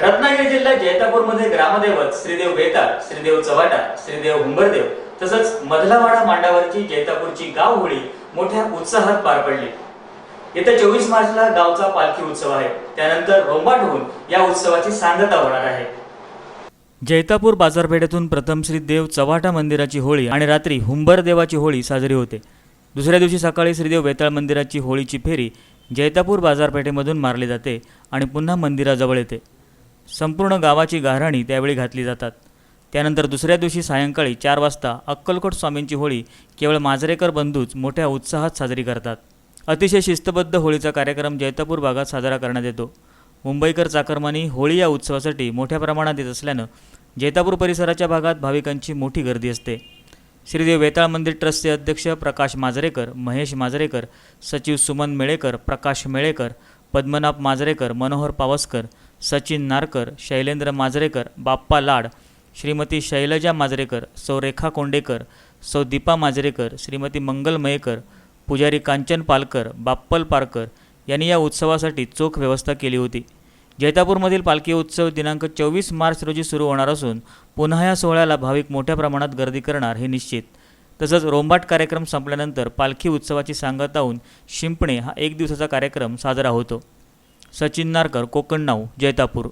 रत्नागिरी जिल्ह्यात जैतापूरमध्ये ग्रामदैवत श्रीदेव बेताळ श्रीदेव चव्हाटा श्रीदेव हुंबरदेव तसंच मधलावाडा मांडावरची जैतापूरची गाव होळी मोठ्या उत्साहात पार पडली. येत्या चोवीस मार्चला गावचा पालखी उत्सव आहे. त्यानंतर रोंबाट होऊन या उत्सवाची सांगता होणार आहे. जैतापूर बाजारपेठेतून प्रथम श्री देव चव्हाटा मंदिराची होळी आणि रात्री हुंबर देवाची होळी साजरी होते. दुसऱ्या दिवशी सकाळी श्रीदेव बेताळ मंदिराची होळीची फेरी जैतापूर बाजारपेठेमधून मारली जाते आणि पुन्हा मंदिराजवळ येते. संपूर्ण गावाची गाऱ्हाणी त्यावेळी घातली जातात. त्यानंतर दुसऱ्या दिवशी सायंकाळी चार वाजता अक्कलकोट स्वामींची होळी केवळ माजरेकर बंधूच मोठ्या उत्साहात साजरी करतात. अतिशय शिस्तबद्ध होळीचा कार्यक्रम जैतापूर भागात साजरा करण्यात येतो. मुंबईकर चाकरमानी होळी या उत्सवासाठी मोठ्या प्रमाणात येत असल्यानं जैतापूर परिसराच्या भागात भाविकांची मोठी गर्दी असते. श्रीदेव वेताळ मंदिर ट्रस्टचे अध्यक्ष प्रकाश माजरेकर महेश माजरेकर सचिव सुमन मेळेकर प्रकाश मेळेकर पद्मनाभ माजरेकर मनोहर पावसकर सचिन नारकर शैलेंद्र माजरेकर बाप्पा लाड श्रीमती शैलजा माजरेकर सौ रेखा कोंडेकर सौ दीपा माजरेकर श्रीमती मंगल मयेकर पुजारी कांचन पालकर बाप्पल पारकर यांनी या उत्सवासाठी चोख व्यवस्था केली होती. जैतापूरमधील पालखी उत्सव दिनांक चोवीस मार्च रोजी सुरू होणार असून पुन्हा या सोहळ्याला भाविक मोठ्या प्रमाणात गर्दी करणार हे निश्चित. तसंच रोंबाट कार्यक्रम संपल्यानंतर पालखी उत्सवाची सांगता होऊन शिंपणे हा एक दिवसाचा कार्यक्रम साजरा होतो. सचिन नारकर कोकण नाऊ जैतापूर.